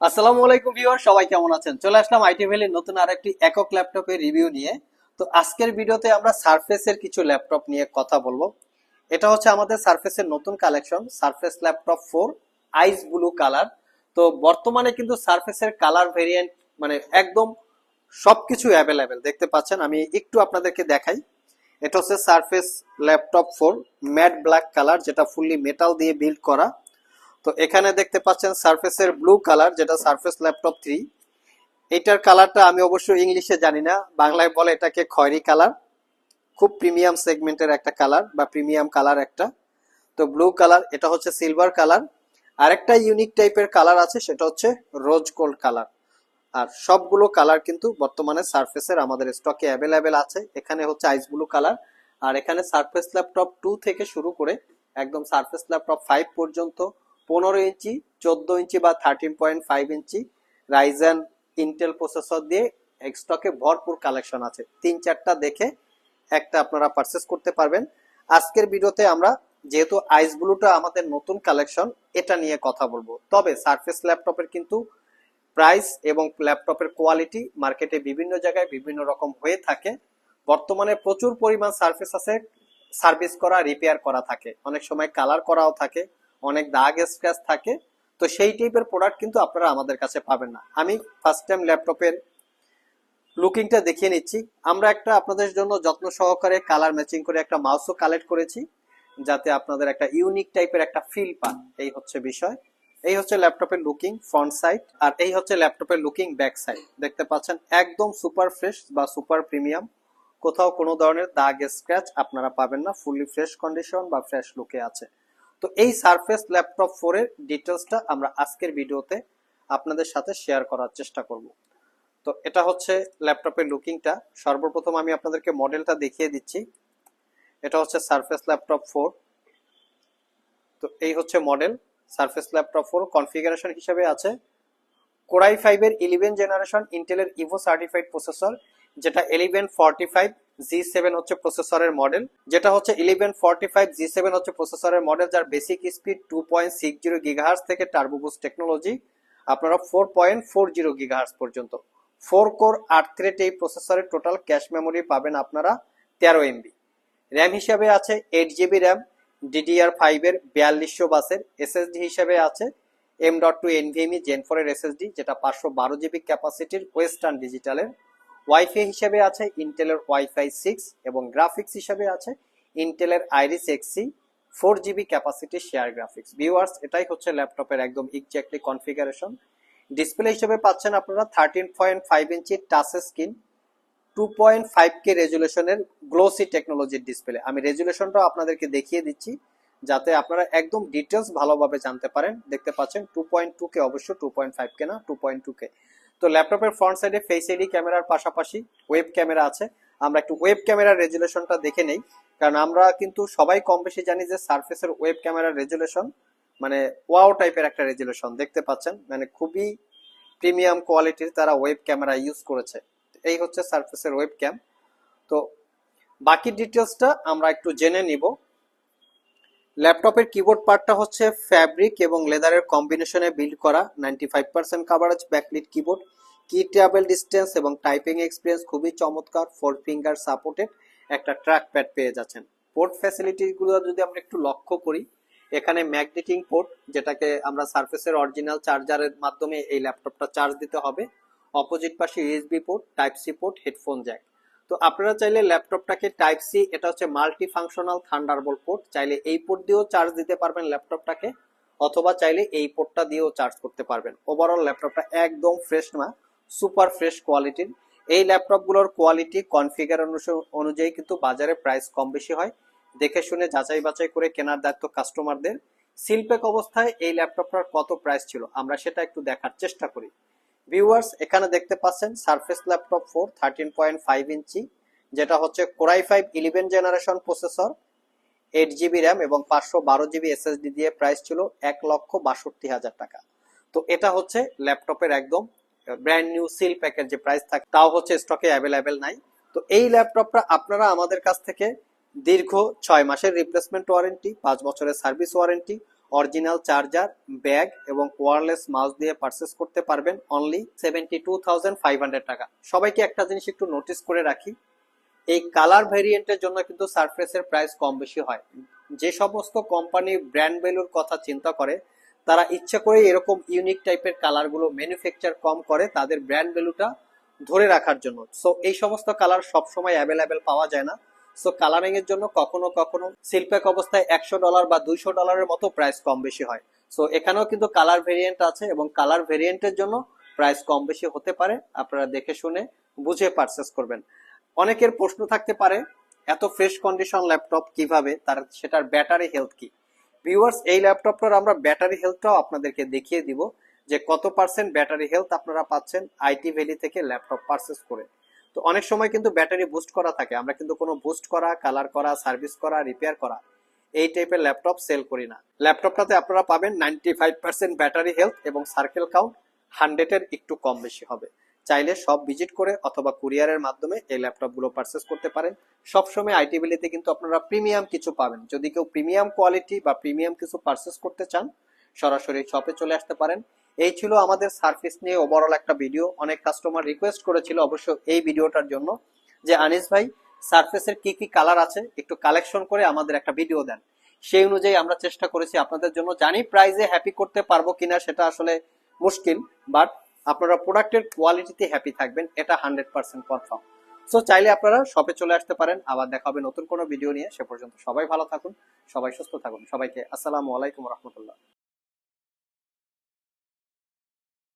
আসসালামু আলাইকুম ভিউয়ার সবাই কেমন আছেন? চলে আসলাম আইটি ভ্যালির নতুন আরেকটি একক ল্যাপটপের রিভিউ নিয়ে। তো আজকের ভিডিওতে আমরা সারফেসের কিছু ল্যাপটপ নিয়ে কথা বলব। এটা হচ্ছে আমাদের সারফেসের নতুন collection, Surface laptop four, ice blue colour. তো বর্তমানে কিন্তু সারফেসের কালার ভেরিয়েন্ট মানে একদম সবকিছু অ্যাভেলেবেল, দেখতে পাচ্ছেন? আমি একটু আপনাদেরকে দেখাই। এটা হচ্ছে Surface laptop four, matte black colour, যেটা ফুললি মেটাল দিয়ে বিল্ড করা। তো এখানে দেখতে পাচ্ছেন সারফেসের ব্লু কালার যেটা সারফেস ল্যাপটপ থ্রি এটার কালারটা আমি অবশ্য ইংলিশে জানি না, বাংলায় বলে এটাকে খয়েরি কালার খুব প্রিমিয়াম সেগমেন্টের একটা কালার বা প্রিমিয়াম কালার একটা। তো ব্লু কালার এটা হচ্ছে সিলভার কালার আরেকটা ইউনিক টাইপের কালার আছে, সেটা হচ্ছে রোজ গোল্ড কালার আর সবগুলো কালার কিন্তু বর্তমানে সারফেসের আমাদের স্টকে অ্যাভেলেবেল আছে। এখানে হচ্ছে আইস ব্লু কালার আর এখানে সারফেস ল্যাপটপ টু থেকে শুরু করে একদম সারফেস ল্যাপটপ ফাইভ পর্যন্ত পনেরো ইঞ্চি, চোদ্দ ইঞ্চি বা thirteen point five inch Ryzen Intel processor দিয়ে স্টকে ভরপুর কালেকশন আছে। তিন চারটা দেখে একটা আপনারা পারচেস করতে পারবেন। আজকের ভিডিওতে আমরা যেহেতু আইস ব্লুটা আমাদের নতুন কালেকশন এটা নিয়ে কথা বলব। তবে সারফেস ল্যাপটপের কিন্তু প্রাইস এবং ল্যাপটপের কোয়ালিটি মার্কেটে বিভিন্ন জায়গায় বিভিন্ন রকম হয়ে থাকে। বর্তমানে প্রচুর পরিমাণ সার্ভিস আছে সার্ভিস করা রিপেয়ার করা থাকে। অনেক সময় কালার করাও থাকে। অনেক দাগ স্ক্র্যাচ থাকে, তো সেই টাইপের প্রোডাক্ট কিন্তু আপনারা আমাদের কাছে পাবেন না। আমি ফার্স্ট টাইম ল্যাপটপের লুকিংটা দেখিয়ে নিচ্ছি। আমরা একটা আপনাদের জন্য যত্ন সহকারে কালার ম্যাচিং করে একটা মাউসও কালেক্ট করেছি, যাতে আপনাদের একটা ইউনিক টাইপের একটা ফিল পান। এই হচ্ছে বিষয়। এই হচ্ছে ল্যাপটপের লুকিং ফ্রন্ট সাইড আর এই হচ্ছে ল্যাপটপের লুকিং ব্যাক সাইড দেখতে পাচ্ছেন, একদম সুপার ফ্রেশ বা সুপার প্রিমিয়াম কোথাও কোনো ধরনের দাগ স্ক্র্যাচ আপনারা পাবেন না ফুললি ফ্রেশ কন্ডিশন বা ফ্রেশ লুকে আছে। তো এই সারফেস ল্যাপটপ ফোরের ডিটেলসটা আমরা আজকের ভিডিওতে আপনাদের সাথে শেয়ার করার চেষ্টা করব। তো এটা হচ্ছে ল্যাপটপের লুকিংটা সর্বপ্রথম আমি আপনাদেরকে মডেলটা দেখিয়ে দিচ্ছি। এটা হচ্ছে সারফেস ল্যাপটপ ফোর তো এই হচ্ছে model Surface Laptop four configuration হিসেবে আছে। কোরাই ফাইভের ইলেভেন জেনারেশন ইন্টেলের ইভো সার্টিফাইড প্রসেসর যেটা eleven forty five G seven হচ্ছে প্রসেসরের মডেল যেটা হচ্ছে eleven forty five G seven হচ্ছে প্রসেসরের মডেল যার basic speed two point six zero gigahertz থেকে টার্বোবুস টেকনোলজি আপনারা four point four zero gigahertz পর্যন্ত। ফোর কোর আট থ্রেড এই প্রসেসরের টোটাল ক্যাশ মেমোরি পাবেন আপনারা তেরো এমবি র্যাম হিসাবে আছে এইট জিবি র্যাম ডিডিআর ফাইভের বিয়াল্লিশশো বাসের এসএসডি হিসাবে আছে M dot two NVMe gen ফোরের এসএসডি যেটা পাঁচশো বারো জিবি ক্যাপাসিটির ওয়েস্টার্ন ডিজিটালের ওয়াইফাই হিসেবে আছে ইন্টেলের ওয়াইফাই সিক্স এবং গ্রাফিক্স হিসেবে আছে ইন্টেলের Iris Xe four GB capacity share graphics viewers এটাই হচ্ছে ল্যাপটপের একদম এক্স্যাক্টলি কনফিগারেশন ডিসপ্লে হিসেবে পাচ্ছেন আপনারা thirteen point five inch touch screen two point five K রেজুলেশনের glossy টেকনোলজির ডিসপ্লে আমি রেজুলেশনটাও আপনাদেরকে দেখিয়ে দিচ্ছি, যাতে আপনারা একদম ডিটেলস ভালোভাবে জানতে পারেন। দেখতে পাচ্ছেন টু পয়েন্ট টু কে অবশ্য টু পয়েন্ট ফাইভ কে না টু পয়েন্ট টু কে তো ল্যাপটপের ফ্রন্ট সাইডে ফেস আইডি ক্যামেরার পাশাপাশি ওয়েব ক্যামেরা আছে। আমরা একটু ওয়েব ক্যামেরার রেজুলেশনটা দেখে নেই, কারণ আমরা কিন্তু সবাই কম বেশি জানি যে সার্ফেসের ওয়েব ক্যামেরার রেজুলেশন মানে ওয়াও টাইপের একটা রেজুলেশন দেখতে পাচ্ছেন। মানে খুবই প্রিমিয়াম কোয়ালিটির তারা ওয়েব ক্যামেরা ইউজ করেছে। এই হচ্ছে সার্ফেসের ওয়েব ক্যাম তো বাকি ডিটেলসটা আমরা একটু জেনে নিব। ল্যাপটপের কিবোর্ড পার্টটা হচ্ছে ফ্যাব্রিক এবং লেদারের কম্বিনেশনে বিল্ড করা। Ninety five percent coverage backlit keyboard key travel distance এবং টাইপিং এক্সপিরিয়েন্স খুবই চমৎকার ফোর ফিঙ্গার সাপোর্টেড একটা ট্র্যাক প্যাড পেয়ে যাচ্ছেন। পোর্ট ফ্যাসিলিটিগুলো যদি আমরা একটু লক্ষ্য করি, এখানে ম্যাগনেটিং পোর্ট যেটাকে আমরা সার্ফেসের অরিজিনাল চার্জারের মাধ্যমে এই ল্যাপটপটা চার্জ দিতে হবে। অপোজিট পাশে USB port type C port headphone jack তো আপনারা চাইলে ল্যাপটপটাকে টাইপ সি এটা হচ্ছে মাল্টি ফাংশনাল থান্ডারবোল্ট পোর্ট চাইলে এই পোর্ট দিয়েও চার্জ দিতে পারবেন ল্যাপটপটাকে, অথবা চাইলে এই পোর্টটা দিয়েও চার্জ করতে পারবেন। ওভারঅল ল্যাপটপটা একদম ফ্রেশ না সুপার ফ্রেশ কোয়ালিটির এই ল্যাপটপগুলোর কোয়ালিটি কনফিগার অনুযায়ী কিন্তু বাজারে প্রাইস কম বেশি হয়। দেখে শুনে যাচাই বাছাই করে কেনার দায়িত্ব কাস্টমারদের সিলপ্যাক অবস্থায় এই ল্যাপটপটার কত প্রাইস ছিল, আমরা সেটা একটু দেখার চেষ্টা করি। ভিউয়ার্স এখানে দেখতে পাচ্ছেন Surface laptop four thirteen point five inch, যেটা হচ্ছে core i five eleven generation processor eight GB RAM এবং পাঁচশো বারো জিবি এসএসডি দিয়ে প্রাইস ছিল এক লক্ষ বাষট্টি হাজার টাকা। তো এটা হচ্ছে ল্যাপটপের একদম ব্র্যান্ড নিউ সিল প্যাকের যে প্রাইস থাকে, তাও হচ্ছে স্টকে অ্যাভেলেবেল নাই। তো এই ল্যাপটপটা আপনারা আমাদের কাছ থেকে দীর্ঘ ছয় মাসের রিপ্লেসমেন্ট ওয়ারেন্টি পাঁচ বছরের service warranty original charger, bag এবং ওয়্যারলেস মাউস দিয়ে পারচেস করতে পারবেন only seventy two thousand five hundred টাকা। সবাইকে একটা জিনিস একটু নোটিস করে রাখি, এই কালার ভেরিয়েন্টের জন্য কিন্তু সারফেসের প্রাইস কম বেশি হয়। যে সমস্ত কোম্পানি ব্র্যান্ড ভ্যালুর কথা চিন্তা করে, তারা ইচ্ছা করে এরকম ইউনিক টাইপের কালারগুলো ম্যানুফ্যাকচার কম করে তাদের ব্র্যান্ড ভ্যালুটা ধরে রাখার জন্য। সো এই সমস্ত কালার সবসময় অ্যাভেলেবেল পাওয়া যায় না। সো কালারিং এর জন্য কখনো কখনো সিলপ্যাক অবস্থায় একশো ডলার বা দুইশো ডলারের মতো প্রাইস কম বেশি হয়। সো এখানেও কিন্তু কালার ভেরিয়েন্ট আছে এবং কালার ভেরিয়েন্টের জন্য প্রাইস কম বেশি হতে পারে। আপনারা দেখে শুনে বুঝে পারচেস করবেন। অনেকের প্রশ্ন থাকতে পারে, এত ফ্রেশ কন্ডিশন ল্যাপটপ কীভাবে? তার, সেটার ব্যাটারি হেলথ কি? ভিউয়ার্স এই ল্যাপটপটার আমরা ব্যাটারি হেলথটাও আপনাদেরকে দেখিয়ে দিব যে কত পার্সেন্ট ব্যাটারি হেলথ আপনারা পাচ্ছেন আইটি ভ্যালি থেকে ল্যাপটপ পারচেস করে। তো অনেক সময় কিন্তু ব্যাটারি বুস্ট করা থাকে। আমরা কিন্তু কোনো বুস্ট করা কালার করা সার্ভিস করা রিপেয়ার করা, এই টাইপের ল্যাপটপ সেল করি না। ল্যাপটপটাতে আপনারা পাবেন নাইনটি ফাইভ ব্যাটারি হেলথ এবং সার্কেল কাউন্ট হান্ড্রেডের একটু কম বেশি হবে। চাইলে সব ভিজিট করে অথবা কুরিয়ারের মাধ্যমে এই ল্যাপটপগুলো পারচেস করতে পারেন। সবসময় আইটি ভ্যালিতে কিন্তু আপনারা প্রিমিয়াম কিছু পাবেন। যদি কেউ প্রিমিয়াম কোয়ালিটি বা প্রিমিয়াম কিছু পারচেস করতে চান, সরাসরি শপে চলে আসতে পারেন। এই ছিল আমাদের সার্ভিস নিয়ে ওভারঅল একটা ভিডিও অনেক কাস্টমার রিকোয়েস্ট করেছিল অবশ্য এই ভিডিওটার জন্য যে, আনিস ভাই সার্ফেসের কি কি কালার আছে? একটু কালেকশন করে আমাদের একটা ভিডিও দেন। সেই অনুযায়ী আমরা চেষ্টা করেছি আপনাদের জন্য। জানি প্রাইজে হ্যাপি করতে পারব কিনা সেটা আসলে মুশকিল বাট আপনারা প্রোডাক্টের কোয়ালিটিতে হ্যাপি থাকবেন, এটা হান্ড্রেড পার্সেন্ট কনফার্ম সো চাইলে আপনারা শপে চলে আসতে পারেন। আবার দেখা হবে নতুন কোনো ভিডিও নিয়ে। সে পর্যন্ত সবাই ভালো থাকুন, সবাই সুস্থ থাকুন। সবাইকে আসসালামু আলাইকুম রহমতুল্লাহ।